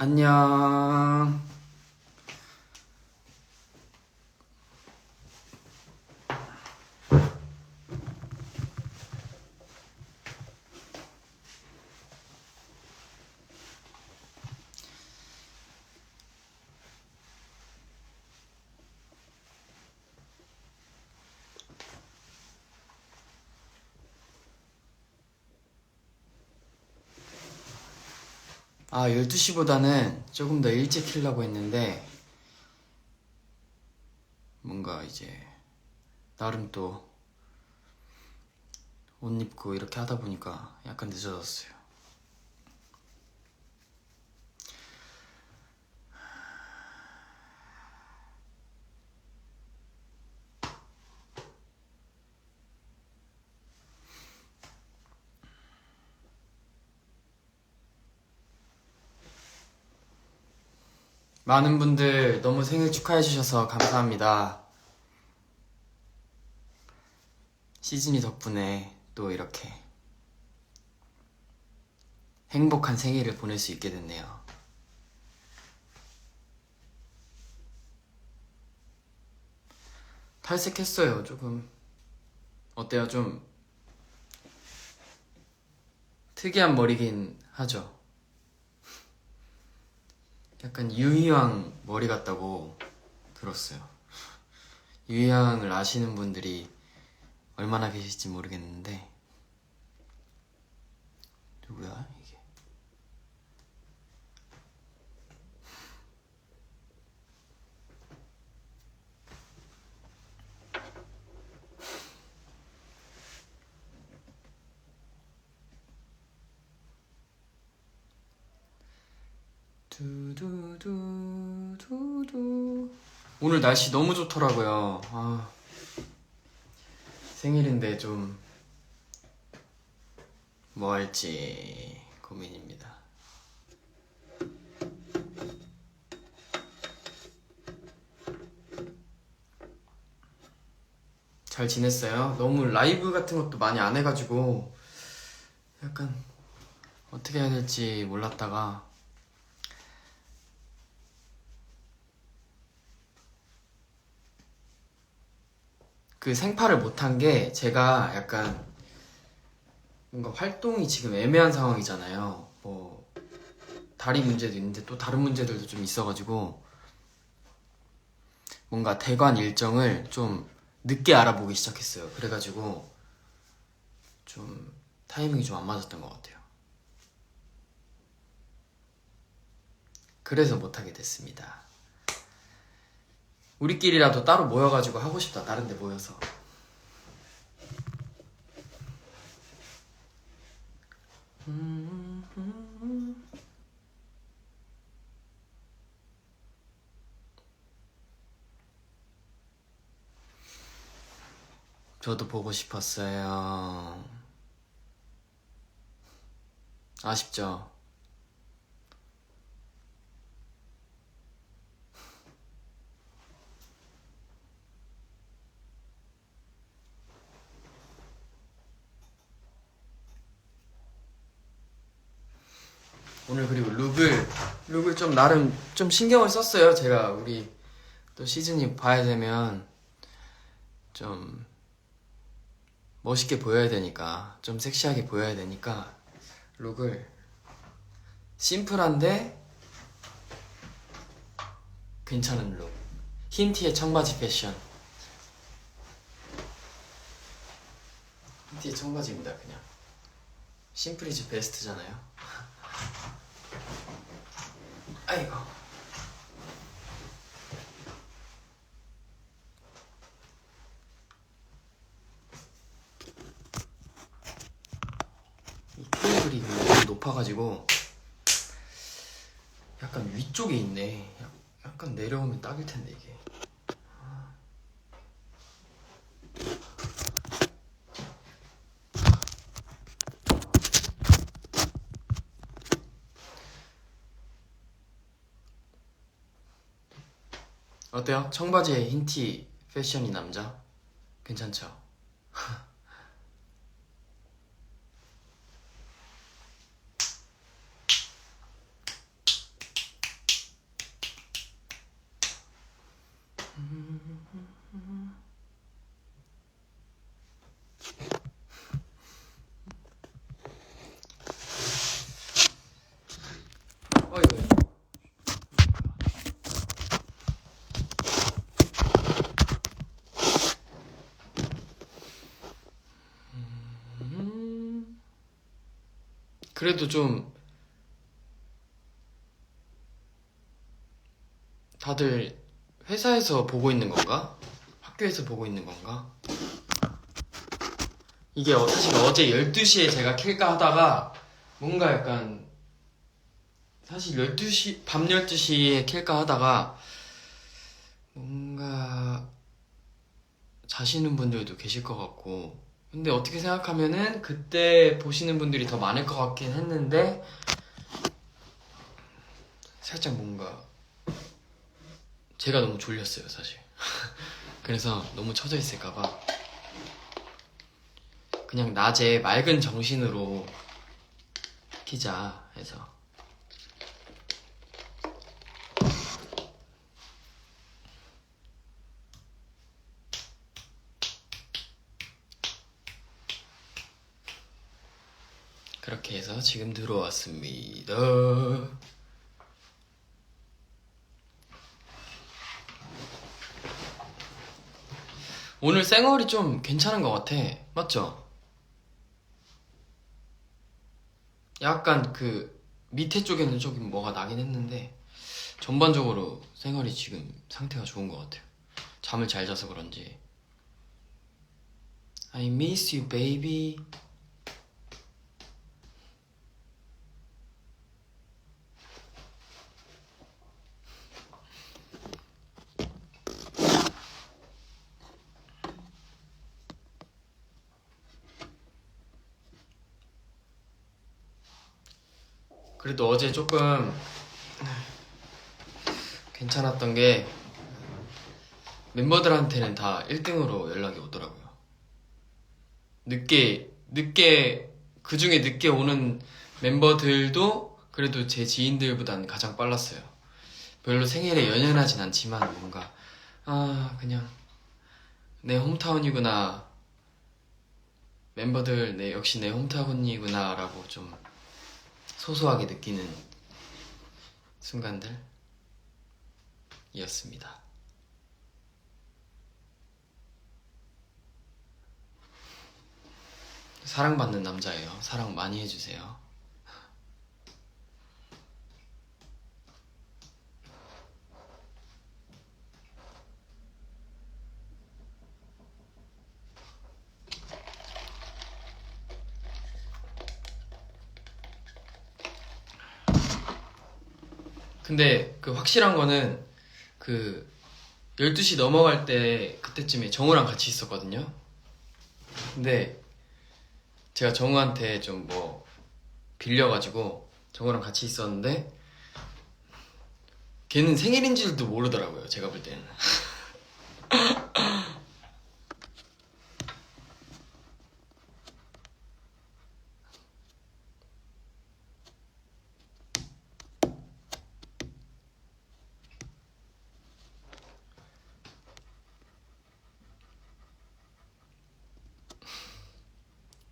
안녕. 아, 12시보다는 조금 더 일찍 키려고 했는데, 뭔가 이제, 나름 또, 옷 입고 이렇게 하다 보니까 약간 늦어졌어요. 많은 분들 너무 생일 축하해주셔서 감사합니다. 시즌이 덕분에 또 이렇게 행복한 생일을 보낼 수 있게 됐네요. 탈색했어요, 조금. 어때요? 좀 특이한 머리긴 하죠. 약간 유희왕 머리 같다고 들었어요. 유희왕을 아시는 분들이 얼마나 계실지 모르겠는데 누구야 이게? 두두두 두두 오늘 날씨 너무 좋더라고요. 아, 생일인데 좀 뭐 할지 고민입니다. 잘 지냈어요? 너무 라이브 같은 것도 많이 안 해가지고 약간 어떻게 해야 될지 몰랐다가 그 생파를 못한 게 제가 약간 뭔가 활동이 지금 애매한 상황이잖아요. 뭐 다리 문제도 있는데 또 다른 문제들도 좀 있어가지고 뭔가 대관 일정을 좀 늦게 알아보기 시작했어요. 그래가지고 좀 타이밍이 좀 안 맞았던 것 같아요. 그래서 못하게 됐습니다. 우리끼리라도 따로 모여가지고 하고 싶다. 다른 데 모여서. 저도 보고 싶었어요. 아쉽죠? 오늘 그리고 룩을 룩을 좀 나름 좀 신경을 썼어요. 제가 우리 또 시즌이 봐야 되면 좀 멋있게 보여야 되니까 좀 섹시하게 보여야 되니까 룩을 심플한데 괜찮은 룩. 흰티의 청바지 패션. 흰티의 청바지입니다 그냥. 심플이즈 베스트잖아요 아이고. 이 테이블이 너무 높아가지고 약간 위쪽에 있네. 약- 약간 내려오면 딱일 텐데 이게. 어때요? 청바지에 흰 티 패션이 남자? 괜찮죠? 어이구. 음. 그래도 좀 다들 회사에서 보고 있는 건가? 학교에서 보고 있는 건가? 이게 어- 사실 어제 12시에 제가 킬까 하다가 뭔가 약간 사실 12시, 밤 12시에 킬까 하다가 뭔가 자시는 분들도 계실 것 같고 근데 어떻게 생각하면은 그때 보시는 분들이 더 많을 것 같긴 했는데 살짝 뭔가 제가 너무 졸렸어요 사실. 그래서 너무 처져 있을까봐. 그냥 낮에 맑은 정신으로 키자 해서 그렇게 해서 지금 들어왔습니다. 오늘 쌩얼이 좀 괜찮은 것 같아. 맞죠? 약간 그 밑에 쪽에는 조금 뭐가 나긴 했는데 전반적으로 쌩얼이 지금 상태가 좋은 것 같아요. 잠을 잘 자서 그런지. I miss you, baby. 그래도 어제 조금 괜찮았던 게 멤버들한테는 다 1등으로 연락이 오더라고요. 늦게 늦게 그 중에 늦게 오는 멤버들도 그래도 제 지인들보단 가장 빨랐어요. 별로 생일에 연연하진 않지만 뭔가 아 그냥 내 홈타운이구나 멤버들 내 역시 내 홈타운이구나라고 좀 소소하게 느끼는 순간들이었습니다. 사랑받는 남자예요. 사랑 많이 해주세요. 근데 그 확실한 거는 그 12시 넘어갈 때 그때쯤에 정우랑 같이 있었거든요. 근데 제가 정우한테 좀 뭐 빌려가지고 정우랑 같이 있었는데 걔는 생일인 줄도 모르더라고요. 제가 볼 때는.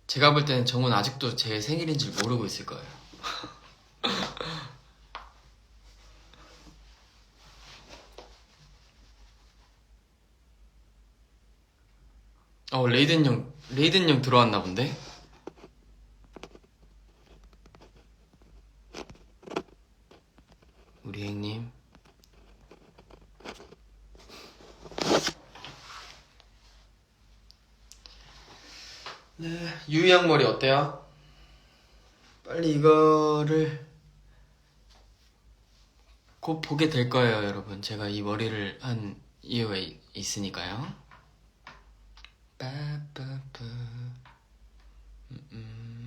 제가 볼 때는 정우는 아직도 제 생일인 줄 모르고 있을 거예요. 어, 레이든 형, 레이든 형 들어왔나 본데? 우리 형님. 네, 유희양 머리 어때요? 빨리 이거를 곧 보게 될 거예요, 여러분. 제가 이 머리를 한 이유가 이- 있으니까요. 빠빠빠. 음, 음.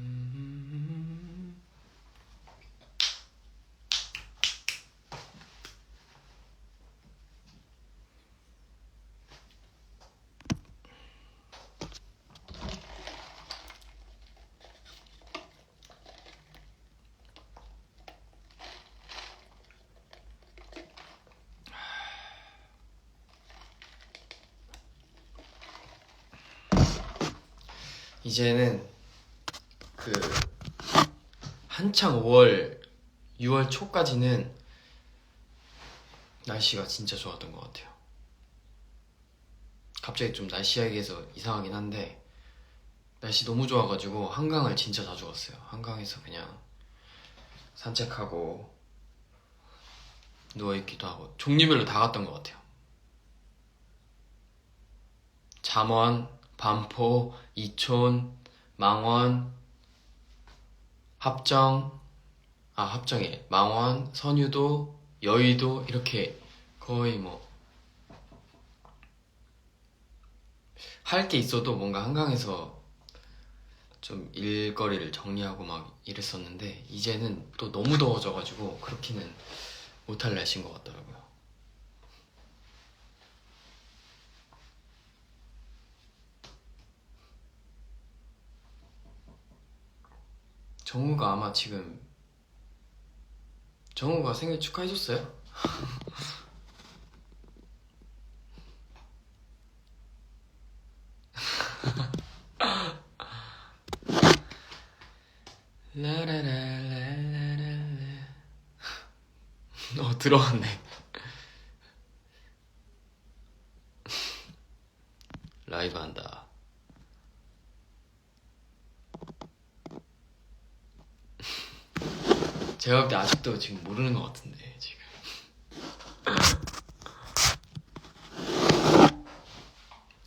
이제는 그 한창 5월, 6월 초까지는 날씨가 진짜 좋았던 것 같아요. 갑자기 좀 날씨 이야기해서 이상하긴 한데 날씨 너무 좋아가지고 한강을 진짜 자주 갔어요. 한강에서 그냥 산책하고 누워있기도 하고 종류별로 다 갔던 것 같아요. 잠원, 반포, 이촌, 망원, 합정, 아 합정에 망원, 선유도, 여의도 이렇게 거의 뭐 할 게 있어도 뭔가 한강에서 좀 일거리를 정리하고 막 이랬었는데 이제는 또 너무 더워져가지고 그렇게는 못할 날씨인 것 같더라고요. 정우가 아마 지금 정우가 생일 축하해줬어요? 라라라라라라 어 들어왔네 라이브 한다 제가 볼 때 아직도 지금 모르는 것 같은데 지금.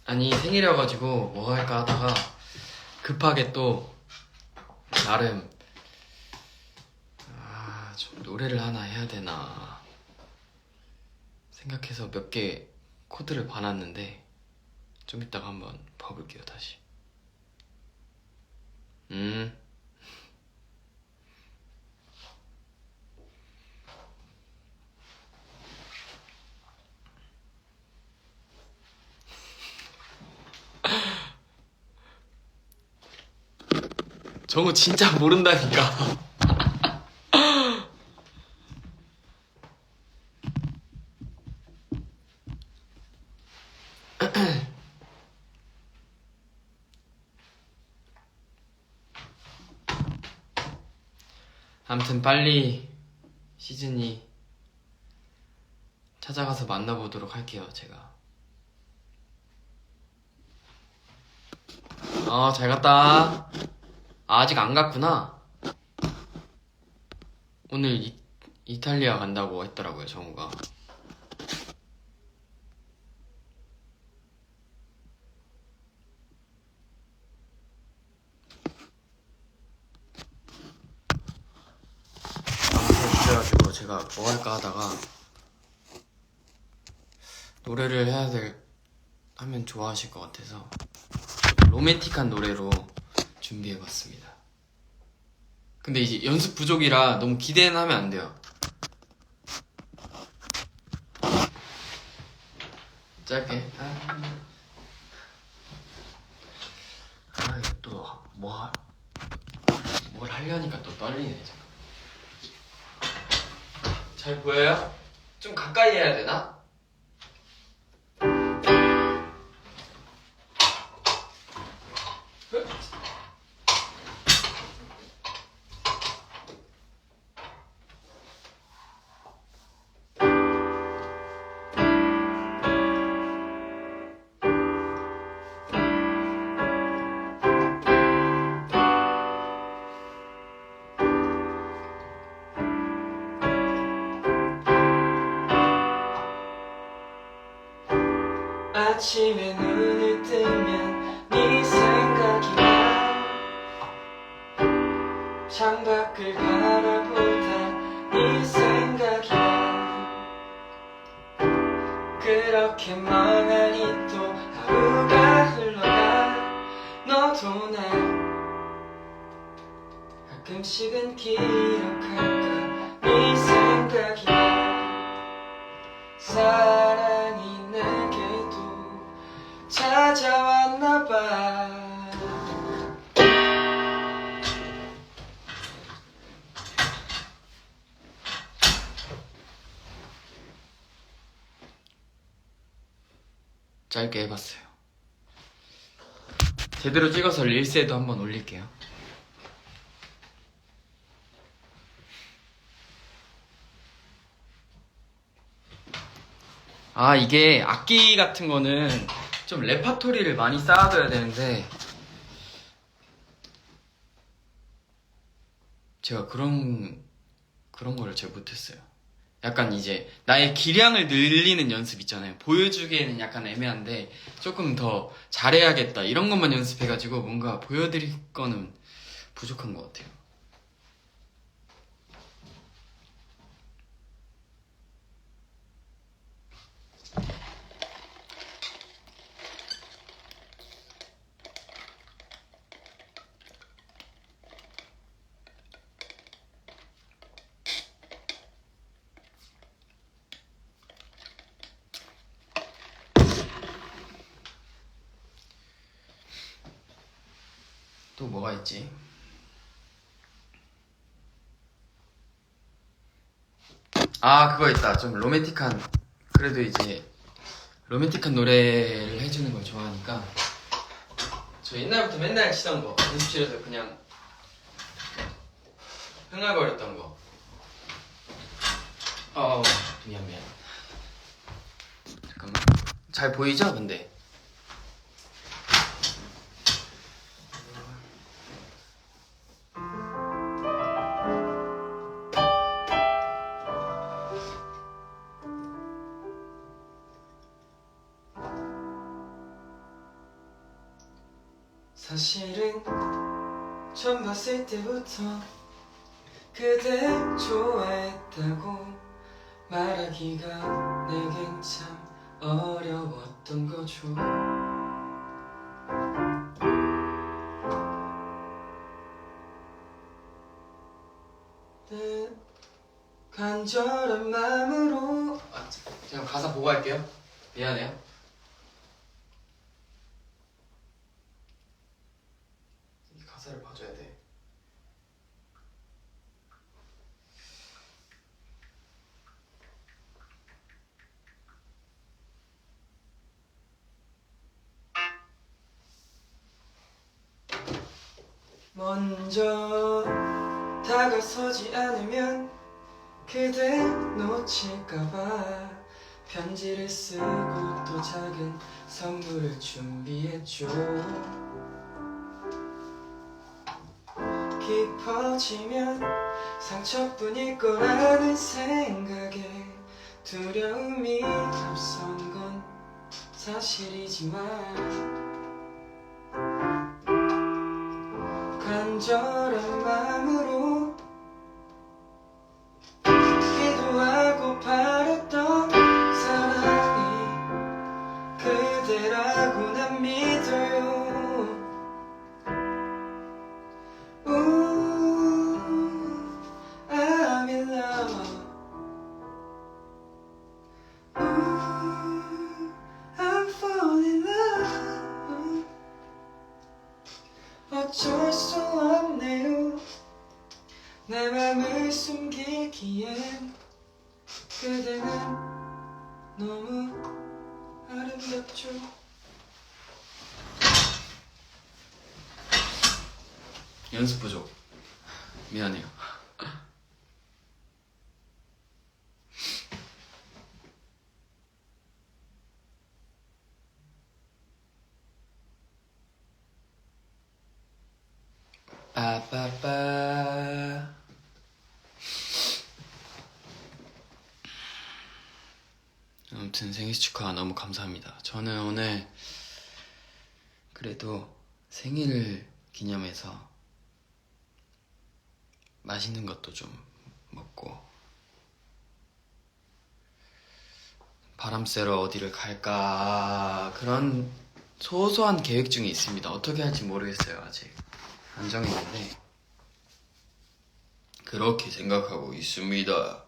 아니 생일이어가지고 뭐 할까 하다가 급하게 또 나름 아 좀 노래를 하나 해야 되나 생각해서 몇 개 코드를 봐놨는데 좀 이따가 한번 봐볼게요 다시. 음 정우 진짜 모른다니까. 아무튼 빨리 시즌이 찾아가서 만나보도록 할게요 제가. 어 잘 갔다 아, 아직 안 갔구나. 오늘 이, 이탈리아 간다고 했더라고요, 정우가. 그래가지고 제가 뭐 할까 하다가 노래를 해야 될 하면 좋아하실 것 같아서 로맨틱한 노래로 준비해봤습니다. 근데 이제 연습 부족이라 너무 기대는 하면 안 돼요. 짧게. 아, 아 이거 또 뭐 뭘 하려니까 또 떨리네. 잠깐. 잘 보여요? 좀 가까이 해야 되나? 아침에 눈을 뜨면 네 생각이 나. 창밖을 바라보다 네 생각이 나. 그렇게 멍하니 또 하루가 흘러가. 너도 날 가끔씩은 기 짧게 해봤어요. 제대로 찍어서 릴스에도 한번 올릴게요. 아, 이게 악기 같은 거는 좀 레파토리를 많이 쌓아둬야 되는데, 제가 그런, 그런 거를 제가 못했어요. 약간 이제 나의 기량을 늘리는 연습 있잖아요. 보여주기에는 약간 애매한데 조금 더 잘해야겠다 이런 것만 연습해가지고 뭔가 보여드릴 거는 부족한 것 같아요. 또 뭐가 있지? 아 그거 있다. 좀 로맨틱한 그래도 이제 로맨틱한 노래를 해주는 걸 좋아하니까. 저 옛날부터 맨날 치던 거. 연습실에서 그냥 흥얼거렸던 거. 어, 미안 미안. 잠깐만. 잘 보이죠 근데 때부터 그대 좋아했다고 말하기가 내겐 참 어려웠던 거죠. 네, 간절한 마음으로 아, 제가 가사 보고 할게요. 미안해요 이 가사를 봐줘야 돼. 먼저 다가서지 않으면 그대 놓칠까봐 편지를 쓰고 또 작은 선물을 준비했죠. 깊어지면 상처뿐일 거라는 생각에 두려움이 앞선 건 사실이지만 절한 아무튼 생일 축하 너무 감사합니다. 저는 오늘 그래도 생일 기념해서 맛있는 것도 좀 먹고 바람 쐬러 어디를 갈까 그런 소소한 계획 중에 있습니다. 어떻게 할지 모르겠어요 아직 안 정했는데 그렇게 생각하고 있습니다.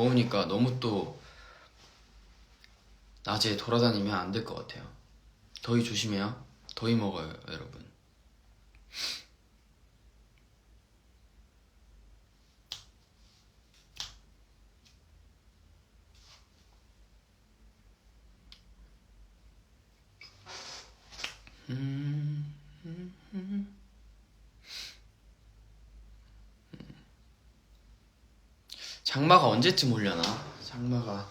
더우니까 너무 또 낮에 돌아다니면 안 될 것 같아요. 더위 조심해요. 더위 먹어요, 여러분. 음, 음, 음. 장마가 언제쯤 오려나? 장마가.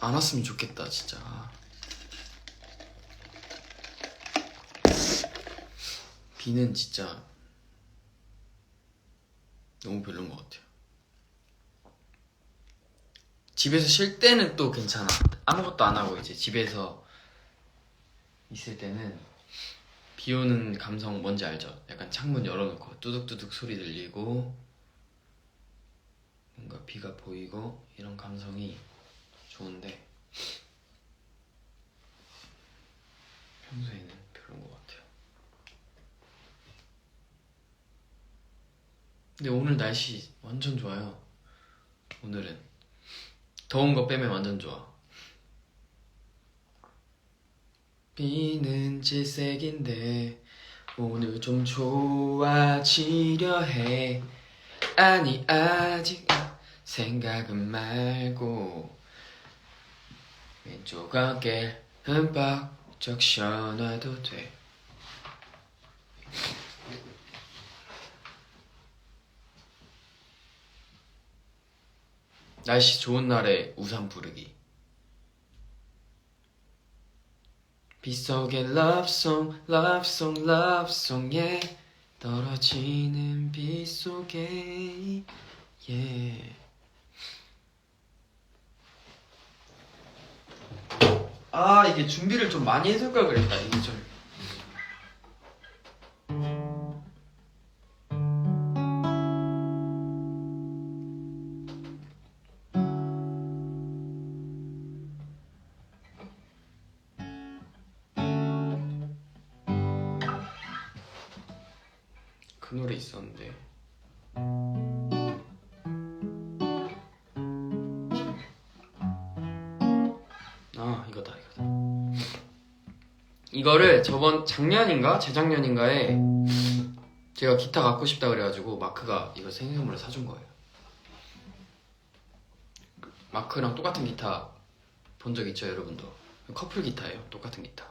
안 왔으면 좋겠다 진짜. 비는 진짜 너무 별론 것 같아요. 집에서 쉴 때는 또 괜찮아. 아무것도 안 하고 이제 집에서 있을 때는 비 오는 감성 뭔지 알죠? 약간 창문 열어놓고 뚜둑뚜둑 소리 들리고 뭔가 비가 보이고 이런 감성이 좋은데 평소에는 별론 것 같아요. 근데 오늘 날씨 완전 좋아요. 오늘은 더운 거 빼면 완전 좋아. 비는 질색인데 오늘 좀 좋아지려 해. 아니 아직 생각은 말고 왼쪽 어깨 흠뻑 적셔놔도 돼. 날씨 좋은 날에 우산 부르기. 빗속의 러브송, 러브송, 러브송에 떨어지는 빗 속에 예. 아 이게 준비를 좀 많이 해둘 걸 그랬다 이게 이거를 저번 작년인가? 재작년인가에 제가 기타 갖고 싶다 그래가지고 마크가 이거 생일선물로 사준 거예요. 마크랑 똑같은 기타 본 적 있죠 여러분도? 커플 기타예요 똑같은 기타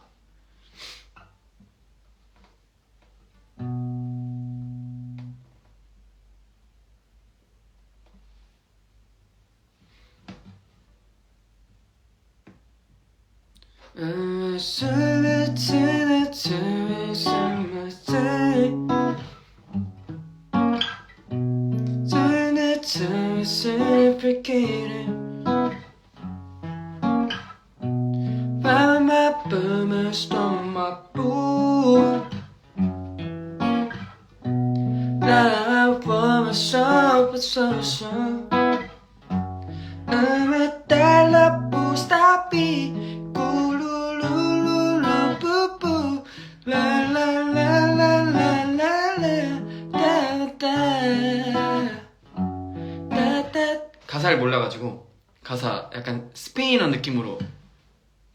가사를 몰라가지고 가사 약간 스페인어 느낌으로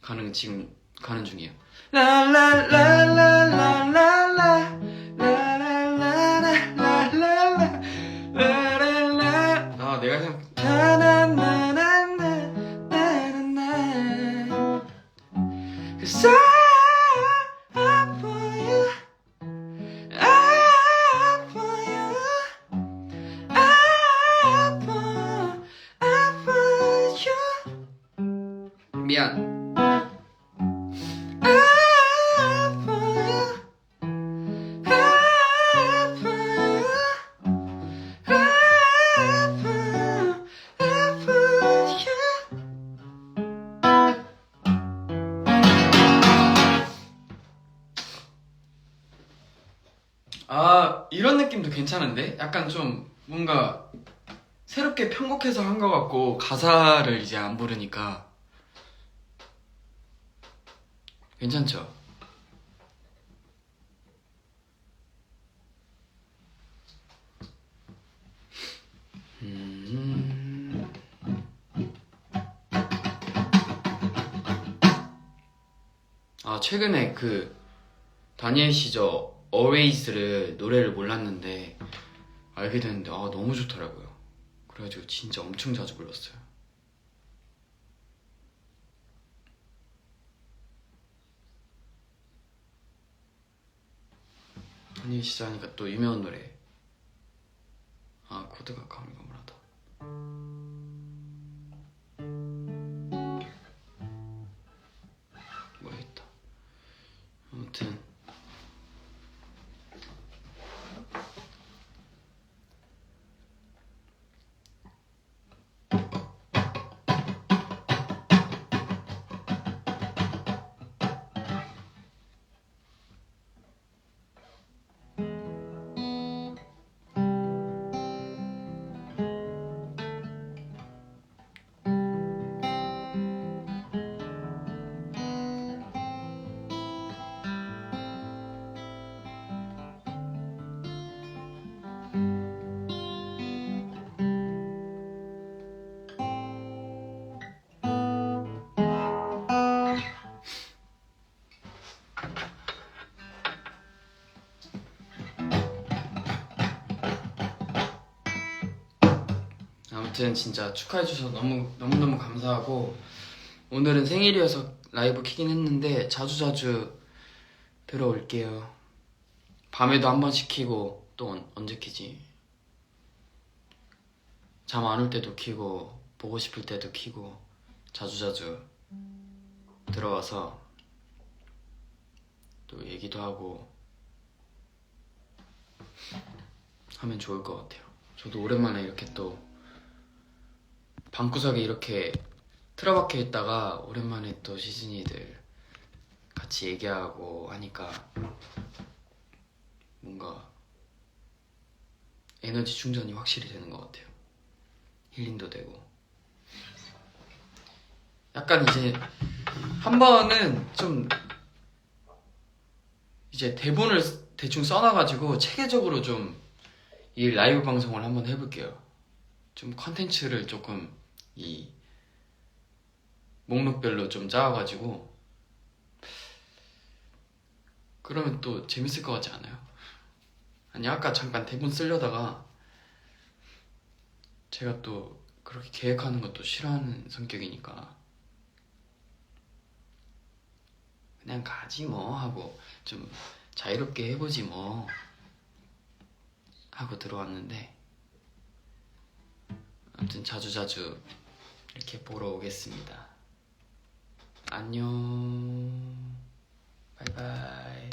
가는 지금 가는 중이에요. 라라라라라라라. 라라라라라라라. 라라라. 아 내가 생각. 아 이런 느낌도 괜찮은데 약간 좀 뭔가 새롭게 편곡해서 한 것 같고 가사를 이제 안 부르니까 괜찮죠? 음. 아 최근에 그 다니엘 시저 Always를 노래를 몰랐는데 알게 됐는데 아 너무 좋더라고요. 그래가지고 진짜 엄청 자주 불렀어요. 다니엘 시저 하니까 또 유명한 노래. 아 코드가 가물 아무튼 진짜 축하해 주셔서 너무 너무 너무 감사하고 오늘은 생일이어서 라이브 키긴 했는데 자주 자주 들어올게요. 밤에도 한 번씩 키고 또 언- 언제 키지? 잠 안 올 때도 키고 보고 싶을 때도 키고 자주 자주 들어와서 또 얘기도 하고 하면 좋을 것 같아요. 저도 오랜만에 이렇게 또 방구석에 이렇게 틀어박혀 있다가 오랜만에 또 시즌이들 같이 얘기하고 하니까 뭔가 에너지 충전이 확실히 되는 것 같아요. 힐링도 되고. 약간 이제 한 번은 좀 이제 대본을 대충 써놔가지고 체계적으로 좀 이 라이브 방송을 한번 해볼게요. 좀 컨텐츠를 조금 이 목록별로 좀 짜와가지고 그러면 또 재밌을 것 같지 않아요? 아니 아까 잠깐 대본 쓰려다가 제가 또 그렇게 계획하는 것도 싫어하는 성격이니까 그냥 가지 뭐 하고 좀 자유롭게 해보지 뭐 하고 들어왔는데 아무튼 자주자주 이렇게 보러 오겠습니다. 안녕. 바이바이.